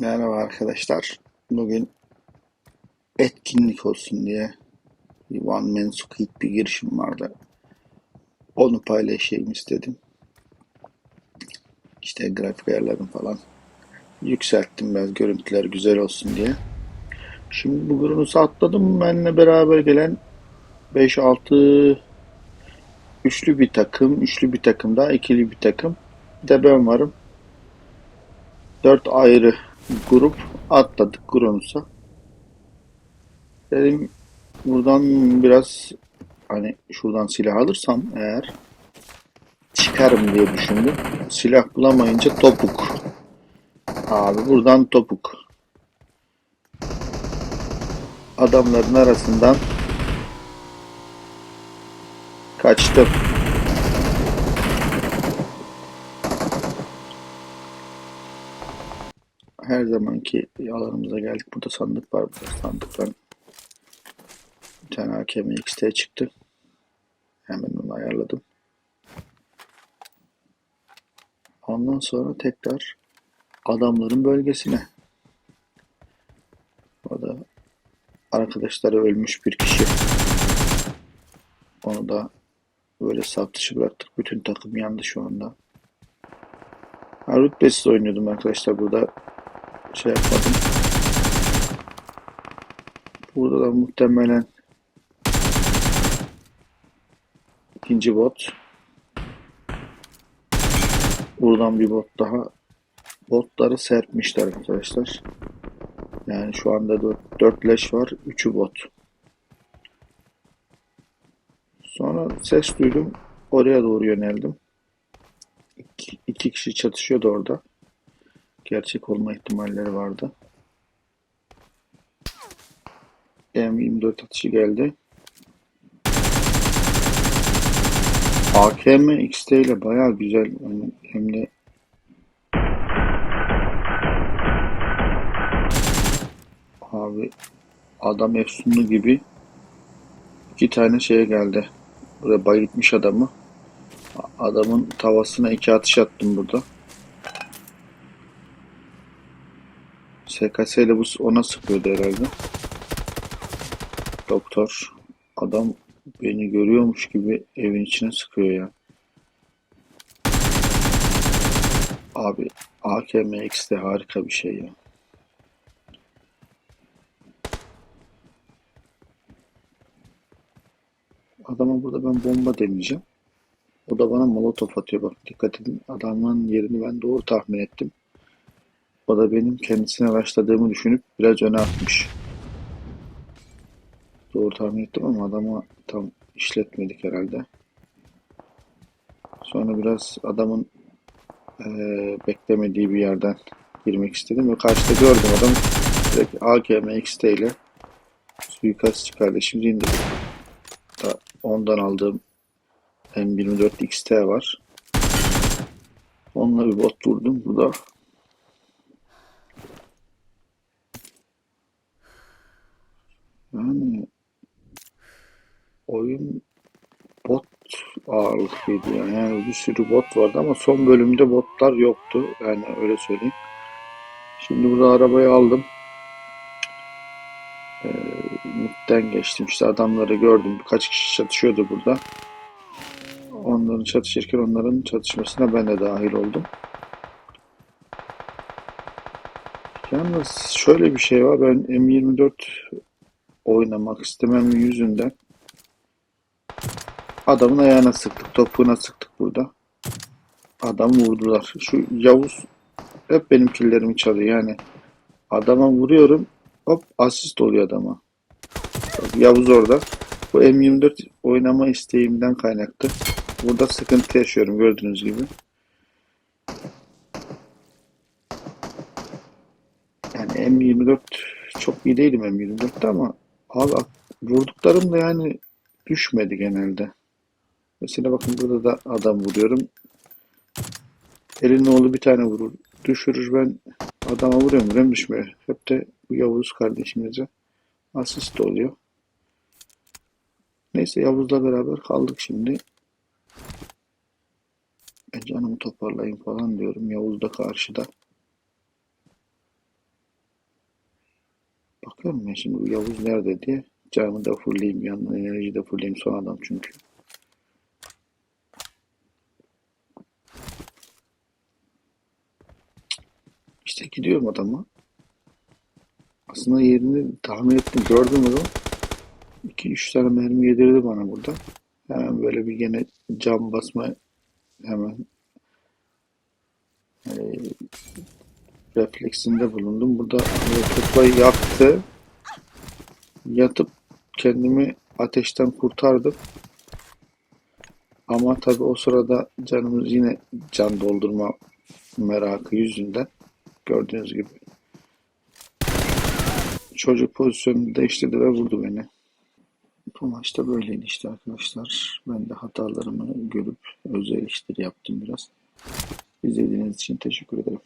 Merhaba arkadaşlar. Bugün etkinlik olsun diye One Man Squid bir girişim vardı. Onu paylaşayım istedim. İşte grafik ayarlarını falan yükselttim biraz görüntüler güzel olsun diye. Şimdi bu Grunus'u atladım. Benimle beraber gelen 5-6 üçlü bir takım, üçlü bir takım daha ikili bir takım. Bir de ben varım. 4 ayrı grup atladık Grunus'a. Dedim buradan biraz hani şuradan silah alırsam eğer çıkarım diye düşündüm. Silah bulamayınca topuk. Abi buradan topuk. Adamların arasından kaçtım. Her zamanki alanımıza geldik. Burada sandık var. Burada sandıktan bir tane AKM XT çıktı. Hemen onu ayarladım. Ondan sonra tekrar adamların bölgesine. Orada arkadaşları ölmüş bir kişi. Onu da böyle saf dışı bıraktık. Bütün takım yandı şu anda. Ha, rütbesiz oynuyordum arkadaşlar burada. Şey yapmadım. Burada da muhtemelen ikinci bot. Buradan bir bot daha. Botları serpmişler arkadaşlar. Yani şu anda 4, 4 leş var. 3'ü bot. Sonra ses duydum. Oraya doğru yöneldim. İki, kişi çatışıyordu orada. Gerçek olma ihtimalleri vardı. M24 atışı geldi. AKM XT ile baya güzel. Yani hem de abi adam efsunlu gibi iki tane şeye geldi. Buraya bayıltmış adamı. Adamın tavasına iki atış attım burada. SKS ile bu ona sıkıyordu herhalde. Doktor. Adam beni görüyormuş gibi evin içine sıkıyor ya. Abi AKM X de harika bir şey ya. Adama burada ben bomba deneyeceğim. O da bana molotof atıyor. Bak dikkat edin adamın yerini ben doğru tahmin ettim. O da benim kendisine başladığımı düşünüp biraz öne atmış. Doğru tahmin ettim ama adamı tam işletmedik herhalde. Sonra biraz adamın eee, beklemediği bir yerden girmek istedim ve karşıda gördüm adam direkt AKM XT ile suikast çıkardı. Şimdi indirdim. Da ondan aldığım M24 XT var. Onunla bir bot vurdum. Bu da yani oyun bot ağırlıklıydı yani. yani bir sürü bot vardı ama son bölümde botlar yoktu yani öyle söyleyeyim. Şimdi burada arabayı aldım. Ee, geçtim işte adamları gördüm birkaç kişi çatışıyordu burada. Onların çatışırken onların çatışmasına ben de dahil oldum. Yalnız şöyle bir şey var ben M24 oynamak istememin yüzünden adamın ayağına sıktık, topuğuna sıktık burada. Adamı vurdular. Şu Yavuz hep benim killerimi çalıyor yani. Adama vuruyorum, hop asist oluyor adama. Yavuz orada. Bu M24 oynama isteğimden kaynaklı. Burada sıkıntı yaşıyorum gördüğünüz gibi. Yani M24 çok iyi değilim M24'te ama abi vurduklarım da yani düşmedi genelde. Mesela bakın burada da adam vuruyorum. Elin oğlu bir tane vurur. Düşürür ben adama vuruyorum vuruyorum düşmüyor. Hep de bu Yavuz kardeşimize asist oluyor. Neyse Yavuz'la beraber kaldık şimdi. E canımı toparlayayım falan diyorum. Yavuz da karşıda. Bakıyorum ben şimdi bu Yavuz nerede diye. Canımı da fullleyeyim bir yandan enerji de fullleyeyim son adam çünkü. İşte gidiyorum adama. Aslında yerini tahmin ettim. Gördüm onu. 2-3 tane mermi yedirdi bana burada. Hemen böyle bir gene cam basma hemen e, refleksinde bulundum. Burada tutla yaktı. Yatıp kendimi ateşten kurtardım. Ama tabii o sırada canımız yine can doldurma merakı yüzünden gördüğünüz gibi çocuk pozisyonunu değiştirdi ve vurdu beni. Bu maçta böyleydi işte arkadaşlar. Ben de hatalarımı görüp öz eleştiri yaptım biraz. İzlediğiniz için teşekkür ederim.